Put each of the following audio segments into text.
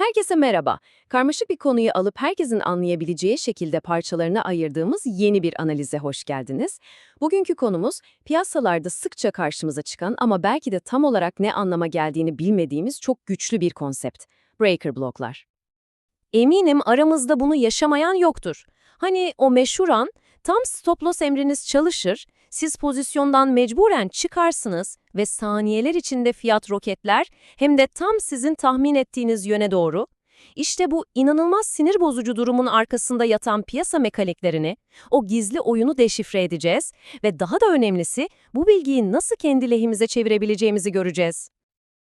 Herkese merhaba. Karmaşık bir konuyu alıp herkesin anlayabileceği şekilde parçalarına ayırdığımız yeni bir analize hoş geldiniz. Bugünkü konumuz piyasalarda sıkça karşımıza çıkan ama belki de tam olarak ne anlama geldiğini bilmediğimiz çok güçlü bir konsept. Breaker bloklar. Eminim aramızda bunu yaşamayan yoktur. Hani o meşhur an, tam stop loss emriniz çalışır, siz pozisyondan mecburen çıkarsınız ve saniyeler içinde fiyat roketler hem de tam sizin tahmin ettiğiniz yöne doğru. İşte bu inanılmaz sinir bozucu durumun arkasında yatan piyasa mekaniklerini, o gizli oyunu deşifre edeceğiz ve daha da önemlisi bu bilgiyi nasıl kendi lehimize çevirebileceğimizi göreceğiz.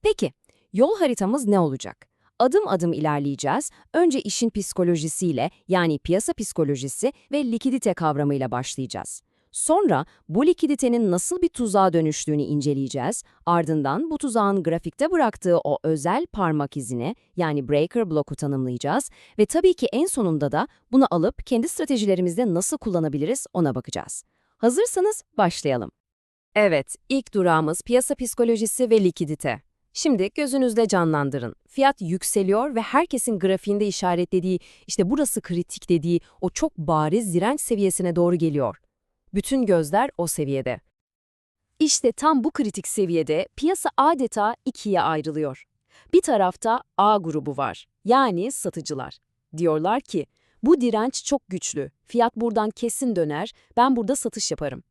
Peki, yol haritamız ne olacak? Adım adım ilerleyeceğiz. Önce işin psikolojisiyle yani piyasa psikolojisi ve likidite kavramıyla başlayacağız. Sonra bu likiditenin nasıl bir tuzağa dönüştüğünü inceleyeceğiz. Ardından bu tuzağın grafikte bıraktığı o özel parmak izine yani breaker bloku tanımlayacağız ve tabii ki en sonunda da bunu alıp kendi stratejilerimizde nasıl kullanabiliriz ona bakacağız. Hazırsanız başlayalım. Evet, ilk durağımız piyasa psikolojisi ve likidite. Şimdi gözünüzde canlandırın. Fiyat yükseliyor ve herkesin grafiğinde işaretlediği, işte burası kritik dediği o çok bariz direnç seviyesine doğru geliyor. Bütün gözler o seviyede. İşte tam bu kritik seviyede piyasa adeta ikiye ayrılıyor. Bir tarafta A grubu var, yani satıcılar. Diyorlar ki, bu direnç çok güçlü, fiyat buradan kesin döner, ben burada satış yaparım.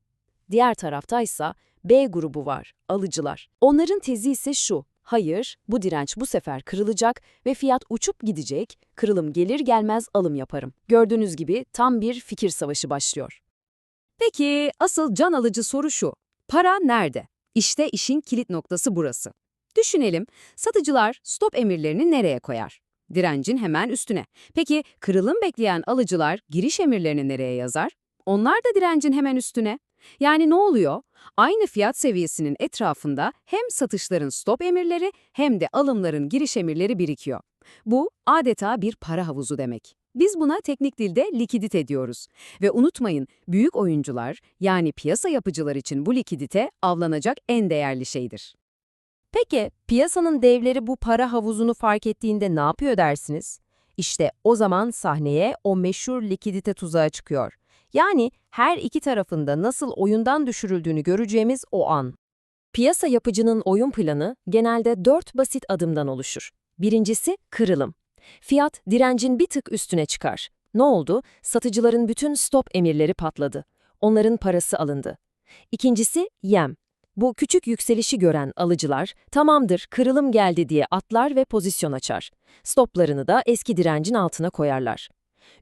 Diğer taraftaysa B grubu var, alıcılar. Onların tezi ise şu, hayır, bu direnç bu sefer kırılacak ve fiyat uçup gidecek, kırılım gelir gelmez alım yaparım. Gördüğünüz gibi tam bir fikir savaşı başlıyor. Peki asıl can alıcı soru şu. Para nerede? İşte işin kilit noktası burası. Düşünelim, satıcılar stop emirlerini nereye koyar? Direncin hemen üstüne. Peki kırılım bekleyen alıcılar giriş emirlerini nereye yazar? Onlar da direncin hemen üstüne. Yani ne oluyor? Aynı fiyat seviyesinin etrafında hem satışların stop emirleri hem de alımların giriş emirleri birikiyor. Bu adeta bir para havuzu demek. Biz buna teknik dilde likidite diyoruz. Ve unutmayın, büyük oyuncular yani piyasa yapıcılar için bu likidite avlanacak en değerli şeydir. Peki, piyasanın devleri bu para havuzunu fark ettiğinde ne yapıyor dersiniz? İşte o zaman sahneye o meşhur likidite tuzağı çıkıyor. Yani her iki tarafında nasıl oyundan düşürüldüğünü göreceğimiz o an. Piyasa yapıcının oyun planı genelde dört basit adımdan oluşur. Birincisi kırılım. Fiyat direncin bir tık üstüne çıkar. Ne oldu? Satıcıların bütün stop emirleri patladı. Onların parası alındı. İkincisi yem. Bu küçük yükselişi gören alıcılar, tamamdır kırılım geldi diye atlar ve pozisyon açar. Stoplarını da eski direncin altına koyarlar.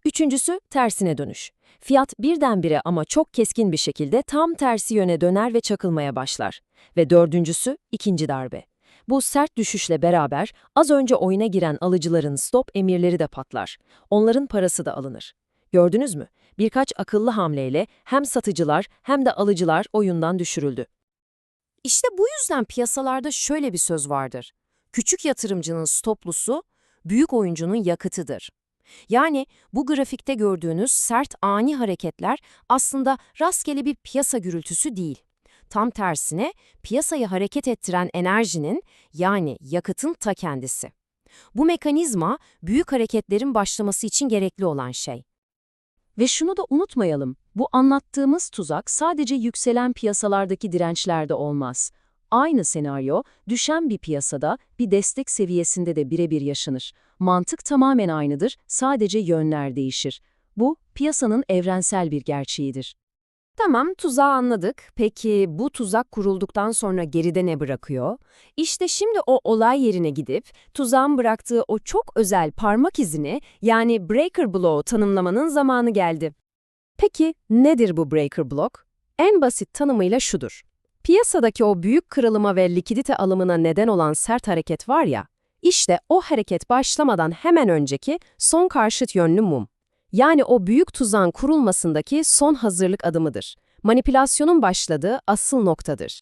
Üçüncüsü tersine dönüş. Fiyat birdenbire ama çok keskin bir şekilde tam tersi yöne döner ve çakılmaya başlar. Ve dördüncüsü ikinci darbe. Bu sert düşüşle beraber az önce oyuna giren alıcıların stop emirleri de patlar. Onların parası da alınır. Gördünüz mü? Birkaç akıllı hamleyle hem satıcılar hem de alıcılar oyundan düşürüldü. İşte bu yüzden piyasalarda şöyle bir söz vardır. Küçük yatırımcının stoplusu, büyük oyuncunun yakıtıdır. Yani bu grafikte gördüğünüz sert ani hareketler aslında rastgele bir piyasa gürültüsü değil. Tam tersine piyasayı hareket ettiren enerjinin yani yakıtın ta kendisi. Bu mekanizma büyük hareketlerin başlaması için gerekli olan şey. Ve şunu da unutmayalım, bu anlattığımız tuzak sadece yükselen piyasalardaki dirençlerde olmaz. Aynı senaryo düşen bir piyasada bir destek seviyesinde de birebir yaşanır. Mantık tamamen aynıdır, sadece yönler değişir. Bu piyasanın evrensel bir gerçeğidir. Tamam, tuzağı anladık. Peki bu tuzak kurulduktan sonra geride ne bırakıyor? İşte şimdi o olay yerine gidip tuzağın bıraktığı o çok özel parmak izini yani breaker block tanımlamanın zamanı geldi. Peki nedir bu breaker block? En basit tanımıyla şudur. Piyasadaki o büyük kırılıma ve likidite alımına neden olan sert hareket var ya, işte o hareket başlamadan hemen önceki son karşıt yönlü mum. Yani o büyük tuzağın kurulmasındaki son hazırlık adımıdır. Manipülasyonun başladığı asıl noktadır.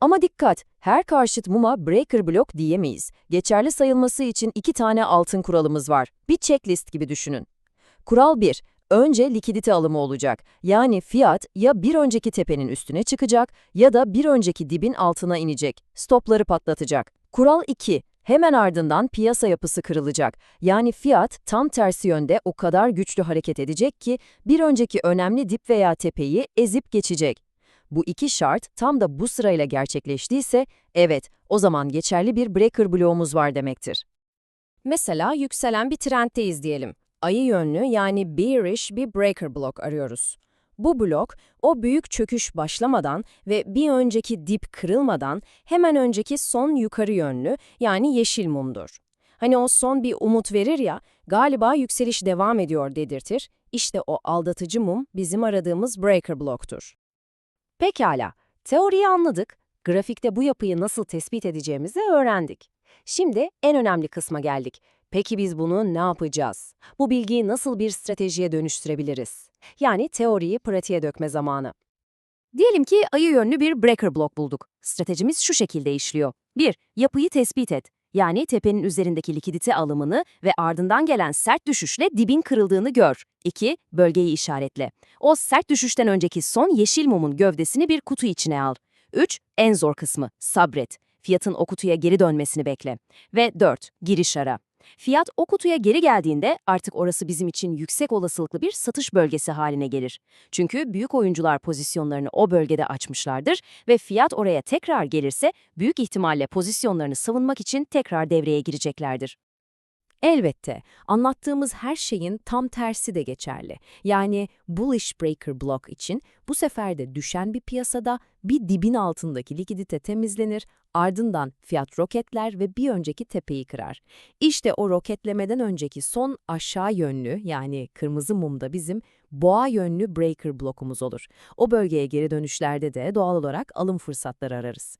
Ama dikkat, her karşıt muma breaker block diyemeyiz. Geçerli sayılması için iki tane altın kuralımız var. Bir checklist gibi düşünün. Kural 1. Önce likidite alımı olacak. Yani fiyat ya bir önceki tepenin üstüne çıkacak ya da bir önceki dibin altına inecek. Stopları patlatacak. Kural 2. Hemen ardından piyasa yapısı kırılacak. Yani fiyat tam tersi yönde o kadar güçlü hareket edecek ki bir önceki önemli dip veya tepeyi ezip geçecek. Bu iki şart tam da bu sırayla gerçekleştiyse evet o zaman geçerli bir breaker bloğumuz var demektir. Mesela yükselen bir trenddeyiz diyelim. Ayı yönlü yani bearish bir breaker block arıyoruz. Bu blok o büyük çöküş başlamadan ve bir önceki dip kırılmadan hemen önceki son yukarı yönlü yani yeşil mumdur. Hani o son bir umut verir ya, galiba yükseliş devam ediyor dedirtir. İşte o aldatıcı mum bizim aradığımız breaker block'tur. Pekala, teoriyi anladık. Grafikte bu yapıyı nasıl tespit edeceğimizi öğrendik. Şimdi en önemli kısma geldik. Peki biz bunu ne yapacağız? Bu bilgiyi nasıl bir stratejiye dönüştürebiliriz? Yani teoriyi pratiğe dökme zamanı. Diyelim ki ayı yönlü bir breaker block bulduk. Stratejimiz şu şekilde işliyor. 1. Yapıyı tespit et. Yani tepenin üzerindeki likidite alımını ve ardından gelen sert düşüşle dibin kırıldığını gör. 2. Bölgeyi işaretle. O sert düşüşten önceki son yeşil mumun gövdesini bir kutu içine al. 3. En zor kısmı, sabret. Fiyatın o kutuya geri dönmesini bekle. Ve 4. Giriş ara. Fiyat o kutuya geri geldiğinde artık orası bizim için yüksek olasılıklı bir satış bölgesi haline gelir. Çünkü büyük oyuncular pozisyonlarını o bölgede açmışlardır ve fiyat oraya tekrar gelirse büyük ihtimalle pozisyonlarını savunmak için tekrar devreye gireceklerdir. Elbette, anlattığımız her şeyin tam tersi de geçerli. Yani bullish breaker block için bu sefer de düşen bir piyasada bir dibin altındaki likidite temizlenir, ardından fiyat roketler ve bir önceki tepeyi kırar. İşte o roketlemeden önceki son aşağı yönlü yani kırmızı mumda bizim boğa yönlü breaker blokumuz olur. O bölgeye geri dönüşlerde de doğal olarak alım fırsatları ararız.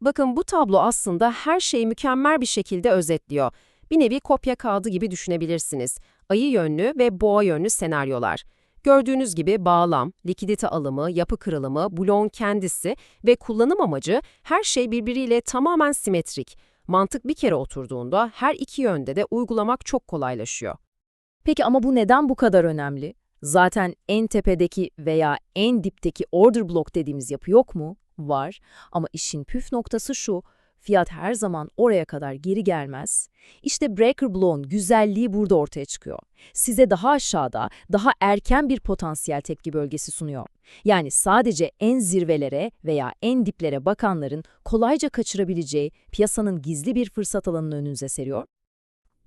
Bakın bu tablo aslında her şeyi mükemmel bir şekilde özetliyor. Bir nevi kopya kağıdı gibi düşünebilirsiniz. Ayı yönlü ve boğa yönlü senaryolar. Gördüğünüz gibi bağlam, likidite alımı, yapı kırılımı, bloğun kendisi ve kullanım amacı her şey birbiriyle tamamen simetrik. Mantık bir kere oturduğunda her iki yönde de uygulamak çok kolaylaşıyor. Peki ama bu neden bu kadar önemli? Zaten en tepedeki veya en dipteki order block dediğimiz yapı yok mu? Var. Ama işin püf noktası şu, fiyat her zaman oraya kadar geri gelmez. İşte breaker block'un güzelliği burada ortaya çıkıyor. Size daha aşağıda, daha erken bir potansiyel tepki bölgesi sunuyor. Yani sadece en zirvelere veya en diplere bakanların kolayca kaçırabileceği piyasanın gizli bir fırsat alanını önünüze seriyor.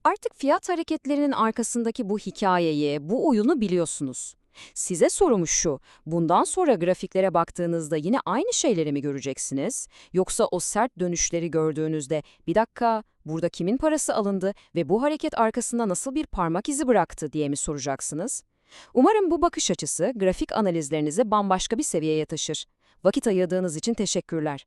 Artık fiyat hareketlerinin arkasındaki bu hikayeyi, bu oyunu biliyorsunuz. Size sorum şu, bundan sonra grafiklere baktığınızda yine aynı şeyleri mi göreceksiniz? Yoksa o sert dönüşleri gördüğünüzde bir dakika burada kimin parası alındı ve bu hareket arkasında nasıl bir parmak izi bıraktı diye mi soracaksınız? Umarım bu bakış açısı grafik analizlerinizi bambaşka bir seviyeye taşır. Vakit ayırdığınız için teşekkürler.